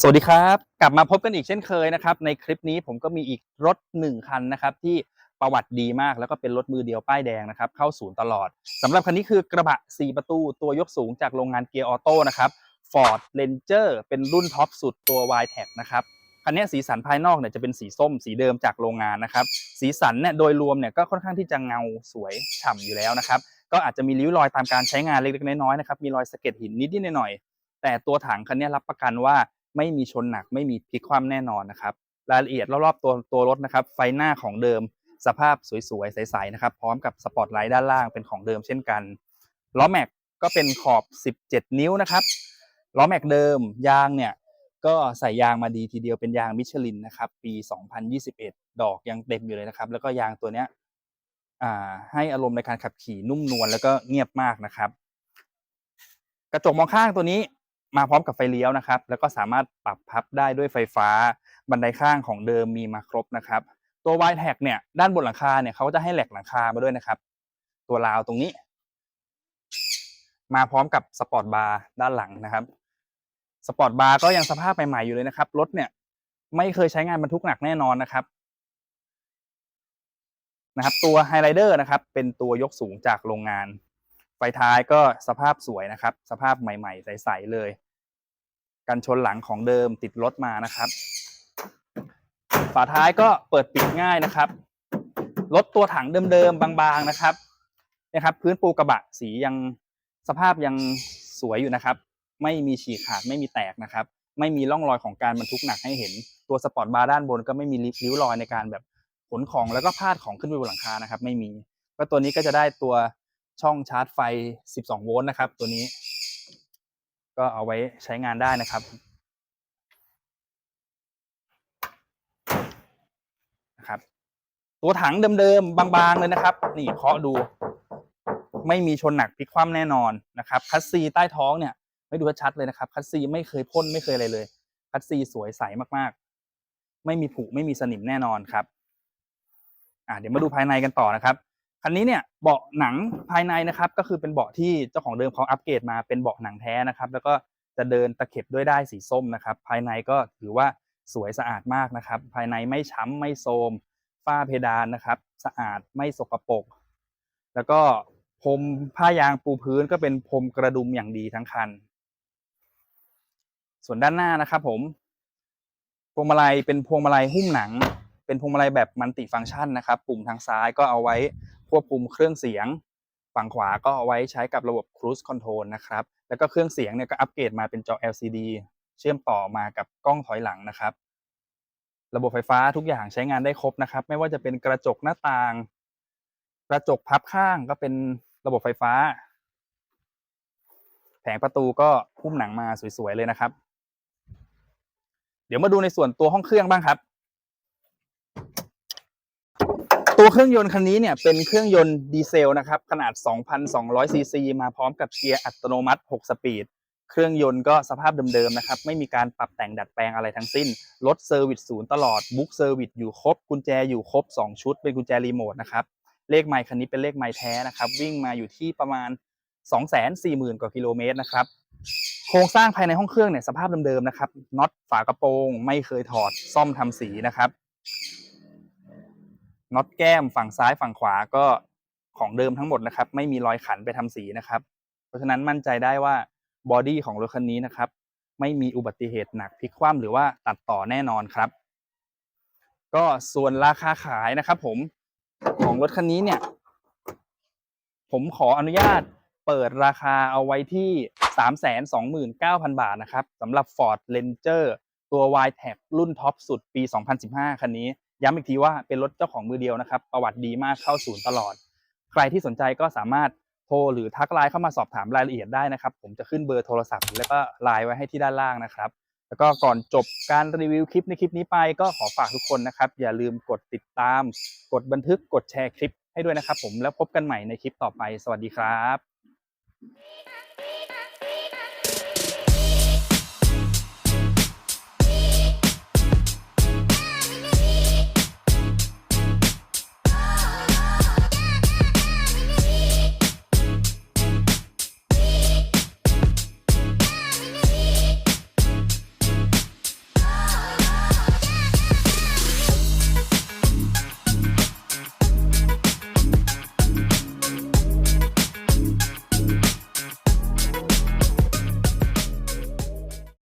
สวัสดีครับ กลับมาพบกันอีกเช่นเคยนะครับ ในคลิปนี้ผมก็มีอีกรถหนึ่งคันนะครับ ที่ประวัติดีมากแล้วก็เป็นรถมือเดียวป้ายแดงนะครับ เข้าศูนย์ตลอดสำหรับคันนี้คือกระบะ 4 ประตู ตัวยกสูงจากโรงงานเกียร์ออโต้นะครับ Ford Ranger เป็นรุ่นท็อปสุดตัว y t e c นะครับคันนี้สีสันภายนอกเนี่ยจะเป็นสีส้มสีเดิมจากโรงงานนะครับ สีสันเนี่ยโดยรวมเนี่ยก็ค่อนข้างที่จะเงาสวยฉ่ำอยู่แล้วนะครับ ก็อาจจะมีริ้วรอยตามการใช้งานเล็กๆน้อยๆนะครับมีรอยสะเก็ดหินนิดๆหน่อย แต่ตัวถังคันนี้รับประกันว่าไม่มีชนหนักไม่มีพลิกคว่ำแน่นอนนะครับ รายละเอียดรอบๆตัวตัวรถนะครับ ไฟหน้าของเดิม สภาพสวยๆใสๆนะครับ พร้อมกับสปอตไลท์ด้านล่างเป็นของเดิมเช่นกันล้อแม็กก็เป็นขอบ 17 นิ้วนะครับล้อแม็กเดิมยางเนี่ยก็ใส่ยางมาดีทีเดียวเป็นยางมิชลินนะครับ ปี 2021 ดอกยังเต็มอยู่เลยนะครับ แล้วก็ยางตัวเนี้ยให้อารมณ์ในการขับขี่นุ่มนวลแล้วก็เงียบมากนะครับ กระจกมองข้างตัวนี้ มาพร้อมกับไฟเลี้ยวนะครับ แล้วก็สามารถปรับพับได้ด้วยไฟฟ้า บันไดข้างของเดิมมีมาครบนะครับ ตัว y t e c เนี่ยด้านบนหลังคาเนี่ยเขาจะให้แหลกหลังคามาด้วยนะครับ ตัวราวตรงนี้ มาพร้อมกับสปอร์ตบาร์ด้านหลังนะครับสปอร์ตบาร์ก็ยังสภาพใหม่ๆอยู่เลยนะครับรถเนี่ย ไม่เคยใช้งานบรรทุกหนักแน่นอนนะครับนะครับ ตัวไฮไลเดอร์นะครับ เป็นตัวยกสูงจากโรงงาน ไฟท้ายก็สภาพสวยนะครับ สภาพใหม่ ๆ ใสๆเลย กันชนหลังของเดิมติดรถมานะครับ ฝาท้ายก็เปิดปิดง่ายนะครับรถตัวถังเดิมๆบางๆนะครับนะครับ พื้นปูกระบะสียังสภาพยังสวยอยู่นะครับ ไม่มีฉีกขาดไม่มีแตกนะครับ ไม่มีร่องรอยของการบรรทุกหนักให้เห็น ตัวสปอร์ตบาร์ด้านบนก็ไม่มีริ้วรอยในการแบบขนของแล้วก็พาดของขึ้นไปบนหลังคานะครับ ไม่มีก็ตัวนี้ก็จะได้ตัว ช่องชาร์จไฟ 12 โวลต์นะครับ ตัวนี้ ก็เอาไว้ใช้งานได้นะครับนะครับ ตัวถังเดิมๆบางๆเลยนะครับ นี่เคาะดู ไม่มีชนหนักพลิกคว่ำแน่นอนนะครับ คัสซีใต้ท้องเนี่ยไม่ดูชัดเลยนะครับ คัสซีไม่เคยพ่นไม่เคยอะไรเลย คัสซีสวยใสมากๆ ไม่มีผุไม่มีสนิมแน่นอนครับอ่าเดี๋ยวมาดูภายในกันต่อนะครับ คันนี้เนี่ยเบาะหนังภายในนะครับ ก็คือเป็นเบาะที่เจ้าของเดิมเขาอัปเกรดมาเป็นเบาะหนังแท้นะครับ แล้วก็จะเดินตะเข็บด้วยได้สีส้มนะครับ ภายในก็ถือว่าสวยสะอาดมากนะครับ ภายในไม่ช้ำไม่โทรมฝ้าเพดานนะครับ สะอาดไม่สกปรกแล้วก็พรมผ้ายางปูพื้นก็เป็นพรมกระดุมอย่างดีทั้งคัน ส่วนด้านหน้านะครับ ผม พวงมาลัยเป็นพวงมาลัยหุ้มหนัง เป็นพวงมาลัยแบบมัลติฟังก์ชันนะครับ ปุ่มทางซ้ายก็เอาไว้ ควบคุมเครื่องเสียง ฝั่งขวาก็เอาไว้ใช้กับระบบ Cruise Control นะครับ แล้วก็เครื่องเสียงเนี่ยก็อัปเกรดมาเป็นจอ LCD เชื่อมต่อมากับกล้องถอยหลังนะครับ ระบบไฟฟ้าทุกอย่างใช้งานได้ครบนะครับ ไม่ว่าจะเป็นกระจกหน้าต่าง กระจกพับข้างก็เป็นระบบไฟฟ้า แผงประตูก็หุ้มหนังมาสวยๆเลยนะครับ เดี๋ยวมาดูในส่วนตัวห้องเครื่องบ้างครับ ตัวเครื่องยนต์คันนี้เนี่ยเป็นเครื่องยนต์ดีเซลนะครับขนาด 2,200 ซีซี มาพร้อมกับเกียร์อัตโนมัติ 6 สปีด เครื่องยนต์ก็สภาพเดิมๆนะครับ ไม่มีการปรับแต่งดัดแปลงอะไรทั้งสิ้น รถเซอร์วิสศูนย์ตลอด บุ๊กเซอร์วิสอยู่ครบ กุญแจอยู่ครบ 2 ชุด เป็นกุญแจรีโมทนะครับ เลขไมค์คันนี้เป็นเลขไมค์แท้นะครับ วิ่งมาอยู่ที่ประมาณ 240,000 กว่ากิโลเมตรนะครับโครงสร้างภายในห้องเครื่องเนี่ยสภาพเดิมๆนะครับน็อตฝากระโปรง ไม่เคยถอดซ่อมทำสีนะครับ น็อตแก้มฝั่งซ้ายฝั่งขวาก็ของเดิมทั้งหมดนะครับ ไม่มีรอยขันไปทำสีนะครับ เพราะฉะนั้นมั่นใจได้ว่าบอดี้ของรถคันนี้นะครับ ไม่มีอุบัติเหตุหนักพลิกคว่ำหรือว่าตัดต่อแน่นอนครับ ก็ส่วนราคาขายนะครับ ผมของรถคันนี้เนี่ย ผมขออนุญาตเปิดราคาเอาไว้ที่ 329,000 บาทนะครับสำหรับ Ford Ranger ตัว y t e c รุ่นท็อปสุดปี 2015 คันนี้ ย้ำอีกทีว่าเป็นรถเจ้าของมือเดียวนะครับ ประวัติดีมากเข้าศูนย์ตลอด ใครที่สนใจก็สามารถโทรหรือทักไลน์เข้ามาสอบถามรายละเอียดได้นะครับ ผมจะขึ้นเบอร์โทรศัพท์ แล้วก็ไลน์ไว้ให้ที่ด้านล่างนะครับ แล้วก็ก่อนจบการรีวิวคลิปในคลิปนี้ไปก็ขอฝากทุกคนนะครับ อย่าลืมกดติดตาม กดบันทึกกดแชร์คลิปให้ด้วยนะครับ ผมแล้วพบกันใหม่ในคลิปต่อไป สวัสดีครับ